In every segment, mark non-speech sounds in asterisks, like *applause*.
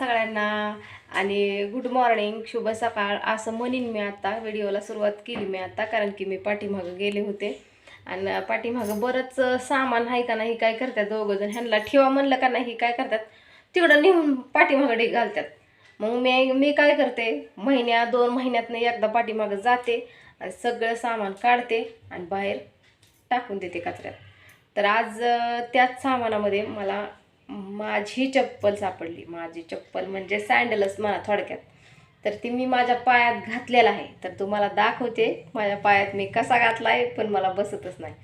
सगळ्यांना. आणि good morning शुभ सकाळ असं म्हणीन मी आता. व्हिडिओला सुरुवात केली मी आता कारण की मी पाठीमागं गेले होते. आणि पाठीमागं बरंच सामान आहे का नाही काय करतात दोघं जण? ह्यांना ठेवा म्हणलं का नाही काय करतात? तिकडं नेऊन पाठीमागं डे घालतात. मग मी मी काय करते? महिन्या दोन महिन्यातनं एकदा पाठीमागं जाते आणि सगळं सामान काढते आणि बाहेर टाकून देते कचऱ्यात. तर आज त्याच सामानामध्ये मला माझी चप्पल सापडली. माझी चप्पल म्हणजे सँडलच म्हणा थोडक्यात. तर ती मी माझ्या पायात घातलेला आहे. तर तुम्हाला दाखवते माझ्या पायात मी कसा घातला आहे पण मला बसतच नाही.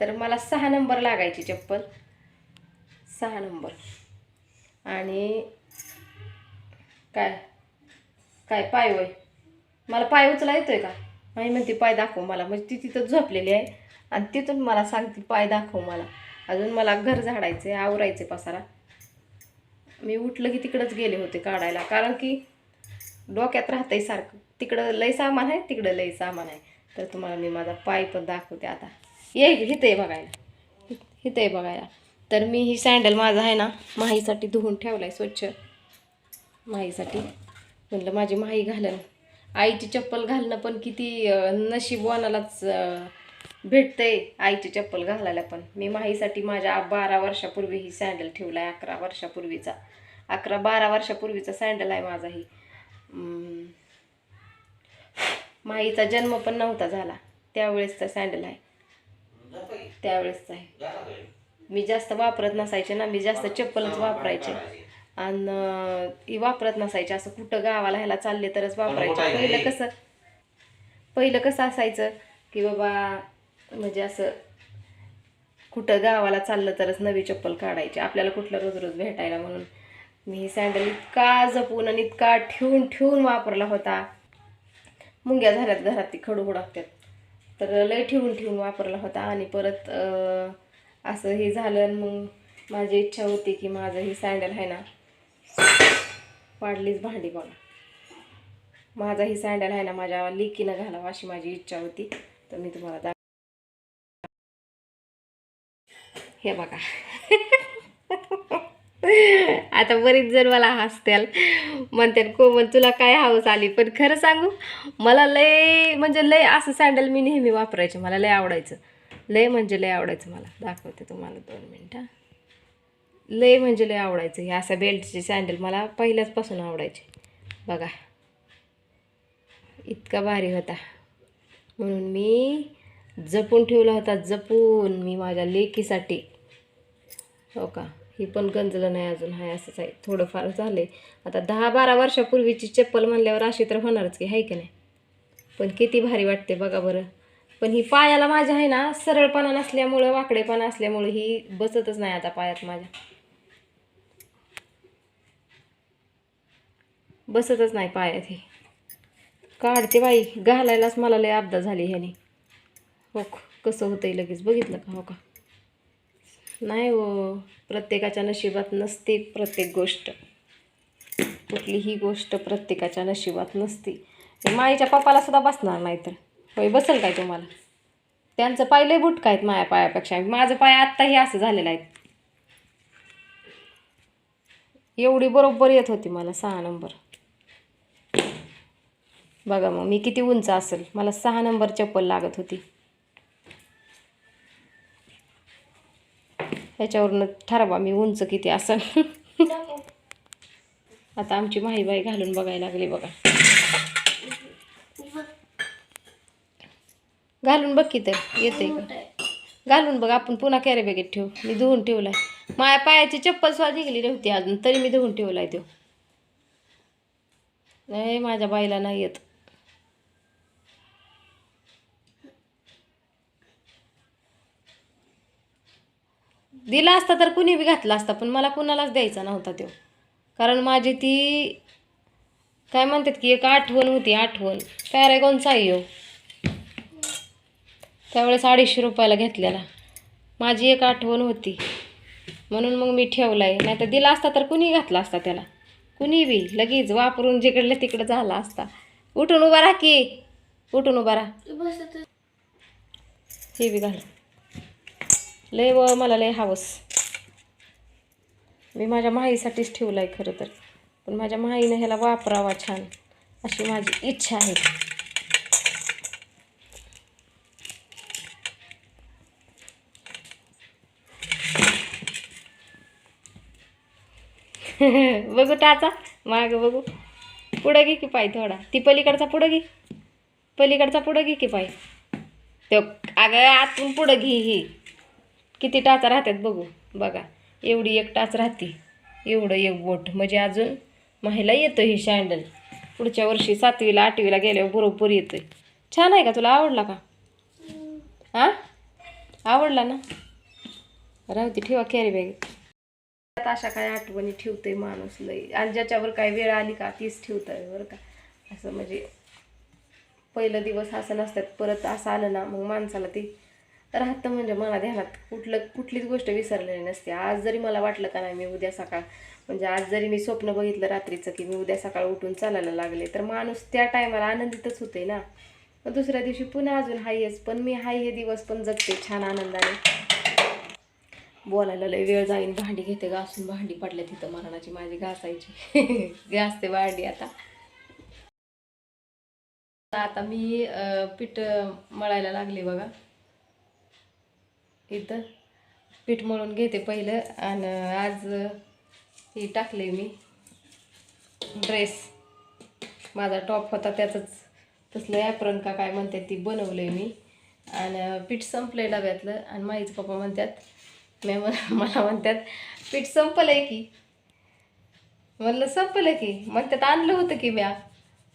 तर मला सहा नंबर लागायची चप्पल. सहा नंबर. आणि काय? काय पाय वय? मला पाय उचला येतोय का? नाही म्हणते पाय दाखव मला. म्हणजे ती तिथं झोपलेली आहे. आणि तिथून मला सांगते पाय दाखव मला. अजून मला घर झाडायचे आवरायचे पसारा. मी उठलं की तिकडंच गेले होते काढायला. कारण की डोक्यात राहतंय सारखं. तिकडं लय सामान आहे तिकडं लय सामान आहे. तर तुम्हाला मी माझा पाय पण दाखवते आता. ये इथं आहे बघायला. इथं आहे बघायला. तर मी ही सँडल माझा आहे ना माहीसाठी धुवून ठेवला आहे स्वच्छ. माहीसाठी. म्हणलं माझी माही घालन. आईची चप्पल घालणं पण किती नशीबवानालाच भेटतंय आईची चप्पल घालायला पण. मी माहीसाठी माझ्या बारा वर्षापूर्वी ही सँडल ठेवला आहे अकरा वर्षापूर्वीचा. अकरा बारा वर्षापूर्वीचा सँडल आहे माझा ही. माहीचा जन्म पण नव्हता झाला. त्यावेळेसचा सँडल आहे. त्यावेळेसचा आहे. मी जास्त वापरत नसायचे ना मी जास्त चप्पलच वापरायचे. आणि ही वापरत नसायचे. असं कुठं गावाला ह्याला चालले तरच वापरायचे. पहिलं कसं पहिलं कसं असायचं की बाबा म्हणजे असं कुठं गावाला चाललं तरच नवी चप्पल काढायची. आपल्याला कुठलं रोज रोज भेटायला म्हणून. मी ही सँडल इतका जपून आणि इतका ठेवून ठेवून वापरला होता. मुंग्या झाल्यात घरात ती खडू हुडाकतात तर लय ठेवून ठेवून वापरला होता आणि परत असं हे झालं आणि मग माझी इच्छा होती की माझं ही सँडल आहे ना पाडलीच भांडी बघा. माझा ही सँडल आहे ना माझ्या लिकीनं घालावा अशी माझी इच्छा होती. तर मी तुम्हाला हे बघा. *laughs* आता बरीच जण मला हसत्याल. म्हणतात कोमल तुला काय हाऊस आली? पण खरं सांगू मला लय म्हणजे लय असं सँडल मी नेहमी वापरायचे. मला लय आवडायचं. लय म्हणजे लय आवडायचं मला. दाखवते तुम्हाला दोन मिनटं. लय म्हणजे लय आवडायचं हे असं बेल्टचे सँडल मला पहिल्याचपासून आवडायचे. बघा. इतका भारी होता. म्हणून मी जपून ठेवला होता जपून मी माझ्या लेकीसाठी. हो का? ही पण गंजलं नाही अजून. हाय असंच आहे. थोडंफार झाले आता दहा बारा वर्षापूर्वीची चप्पल म्हणल्यावर अशी तर होणारच की आहे की नाही? पण किती भारी वाटते बघा बरं. पण ही पायाला माझ्या आहे ना सरळपणा नसल्यामुळं वाकडेपणा असल्यामुळं ही बसतच नाही आता पायात माझ्या. बसतच नाही पायात ही. काढते बाई. घालायलाच मला लय अपदा झाली ह्याने. हो कसं होतं आहे लगेच बघितलं का? हो का? नाही हो प्रत्येकाच्या नशिबात नसते प्रत्येक गोष्ट. कुठलीही गोष्ट प्रत्येकाच्या नशिबात नसते. माईच्या पप्पाला सुद्धा बसणार नाही तर. होय बसेल काय तुम्हाला? त्यांचं पायले बुटका आहेत माया पायापेक्षा. माझं पाय आत्ताही असं झालेलं आहे. एवढी बरोबर येत होती मला सहा नंबर. बघा मग मी किती उंच असेल. मला सहा नंबर चप्पल लागत होती. ह्याच्यावरनं ठरवा मी उंच किती असं *laughs* आता आमची माहीबाई घालून बघायला लागली बघा. घालून बघ की तर येते घालून बघ आपण पुन्हा कॅरी बॅगेत ठेवू. मी धुवून ठेवलाय. माझ्या पायाची चप्पल सुद्धा निघली नव्हती अजून तरी मी धुवून ठेवलाय तो. नाही माझ्या बाईला नाही येत. दिला असता तर कुणी बी घातला असता पण मला कुणालाच द्यायचा नव्हता तो कारण माझी ती काय म्हणतात की एक आठवण होती आठवण. पॅरेगॉनचा आहे ह्यो. त्यावेळेस अडीचशे रुपयाला घेतलेला. माझी एक आठवण होती. म्हणून मग मी ठेवलाय. नाही तर दिला असता तर कुणी घातला असता त्याला? कुणी बी. लगेच वापरून जिकडलं तिकडं झाला असता. उठून उभा राहा की. उठून उभा राहा. हे बी घाल. लय व मला लय हवंस. मी माझ्या माईसाठीच ठेवलं आहे खरं तर. पण माझ्या माहीनं ह्याला वापरावा छान अशी माझी इच्छा आहे. *laughs* बघू टाचा माग बघू. पुढं घे की पाय थोडा. ती पलीकडचा पुढं घे. पलीकडचा पुढं घे की पाय. तो अगं आतून पुढं घे ही. किती टाचा राहतात बघू. बघा एवढी एक टाच राहते. एवढं एक बोट. म्हणजे अजून महिला येतं हे शँडल पुढच्या वर्षी सातवीला आठवीला गेल्यावर बरोबर येतोय. छान आहे का? तुला आवडला का? हां आवडला ना? राहू दे ठेवा कॅरी बॅग त्यात अशा काय आठवणी ठेवते माणूस लई. आणि ज्याच्यावर काय वेळ आली का तीच ठेवतंय बरं का. असं म्हणजे पहिलं दिवस असं नसतात परत असं आलं ना मग माणसाला ते राहतं म्हणजे मला ध्यानात. कुठलं कुठलीच गोष्ट विसरलेली नसते. आज जरी मला वाटलं का नाही मी उद्या सकाळ म्हणजे आज जरी मी स्वप्न बघितलं रात्रीचं की मी उद्या सकाळ उठून चालायला लागले तर माणूस त्या टायमाला आनंदितच होते ना. मग दुसऱ्या दिवशी पुन्हा अजून हायच पण मी हाय हे दिवस पण जगते छान आनंदाने. बोलायला लय वेळ जाईन. भांडी घेते घासून भांडी पडल्या तिथं मरणाची माझी घासायची. *laughs* घासते भांडी आता. आता मी पीठ मळायला लागले बघा. इथं पीठ मळून घेते पहिलं आणि आज ही टाकले मी. ड्रेस. माझा टॉप होता त्याचंच. तसलं ॲप्रन का काय म्हणतात ती बनवलं मी. आणि पीठ संपलंय डब्यातलं. आणि माईच पप्पा म्हणतात मी मला म्हणतात पीठ संपलं आहे की. म्हणलं संपलं की. म्हणतात आणलं होतं की म्या.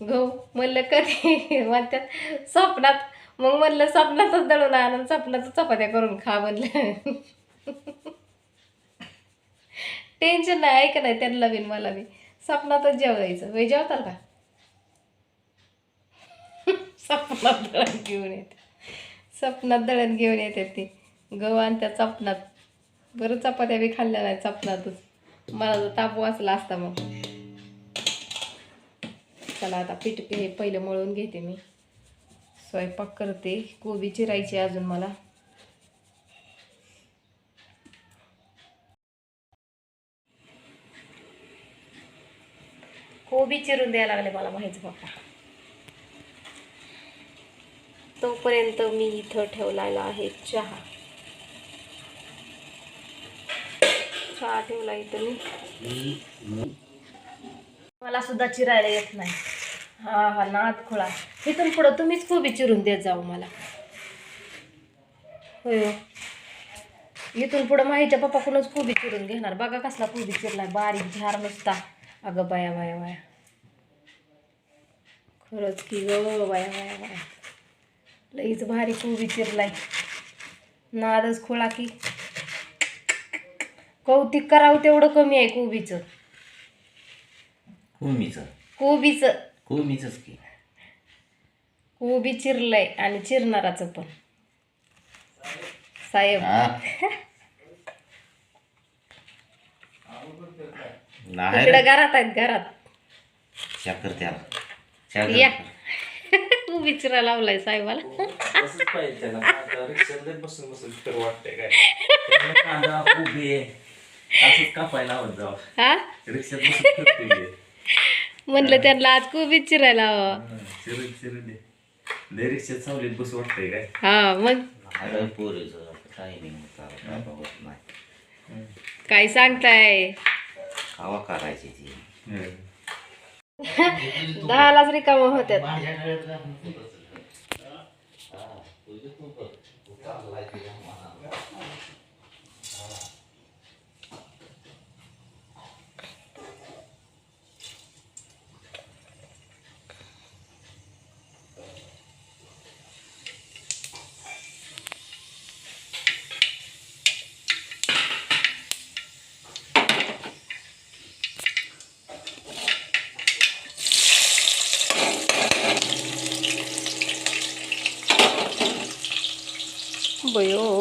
गहू म्हणलं कधी? म्हणतात स्वप्नात मग म्हणलं स्वप्नातच दळून आणून स्वप्नातच चपात्या करून खा म्हणलं. टेन्शन नाही ऐक नाही त्यांना बिन मला बी. स्वप्नातच जेवायचं. वे जेवताल का? स्वप्नात दळण घेऊन येते. स्वप्नात दळण घेऊन येते ते. गहू आणत्या स्वप्नात बरं चपात्या बी खाल्ल्या नाही स्वप्नातच मला जर ताप वाचला असता मग. चला आता पीठ हे पहिलं मळून घेते मी. स्वयंपाक करते. कोबी चिरायची अजून मला. कोबी चिरून द्यायला लागले मला माहीत पप्पा तोपर्यंत मी इथं ठेवलेला आहे चहा. चहा ठेवला इथं मी मला सुद्धा चिरायला येत नाही. हा हा नाद खुळा. इथून पुढं तुम्हीच कोबी चिरून देत जाऊ मला. होय. हो. इथून पुढं माहीच्या पप्पाकडूनच कोबी चिरून घेणार. बघा कसला कोबी चिरलाय बारीक झार नुसता. अगं बाया बाया बाया. खरंच की ग बाया बाया बाया. लईच भारी कोबी चिरलाय नादच खोळा की. कौतिक करावं तेवढं कमी आहे कोबीचं कोमीचं कोबीचं कोमीचंच की कोबी चिरलंय आणि चिरणाराचं पण. साहेब. हा. नाही इकडे घरात आहेत घरात. शाकर त्याला. शाकर या. *laughs* कोबी चिरा लावलाय साहेबाला. तसंच पाहिजे त्याला. आता रिक्षात लय बसून बसून फिर वाटतंय काय. कांदा कोबी असंच कापायला आवड जाव. हा? रिक्षात बसून फिरतोय म्हणलं त्यांना आज कोबी चिरायला हवा. चिरून चिरून दे लय रिक्षात सावलीत बसू वाटतंय काय? हा मग? अरे पोरीचं काही नाही होत काय होत नाही. काय सांगताय? खावा करायची ती. *laughs* दहालाच रिकाम होत्यात.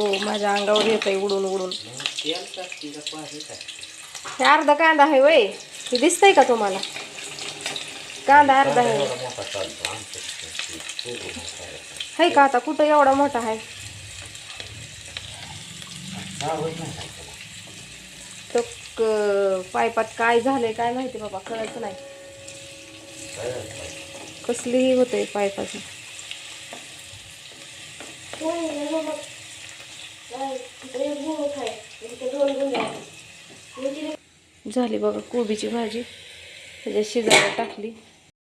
हो माझ्या अंगावर येत आहे उडून उडून. हे अर्धा कांदा आहे वय. हे दिसतंय का तुम्हाला? कांदा अर्धा आहे. है का आता? कुठं एवढा मोठा आहे? तो पायपात काय झालंय काय माहिती बाबा कळत नाही. कसलीही होतंय पाईपाचं झाली बघा कोबीची भाजी. त्याच्या शिजायला टाकली.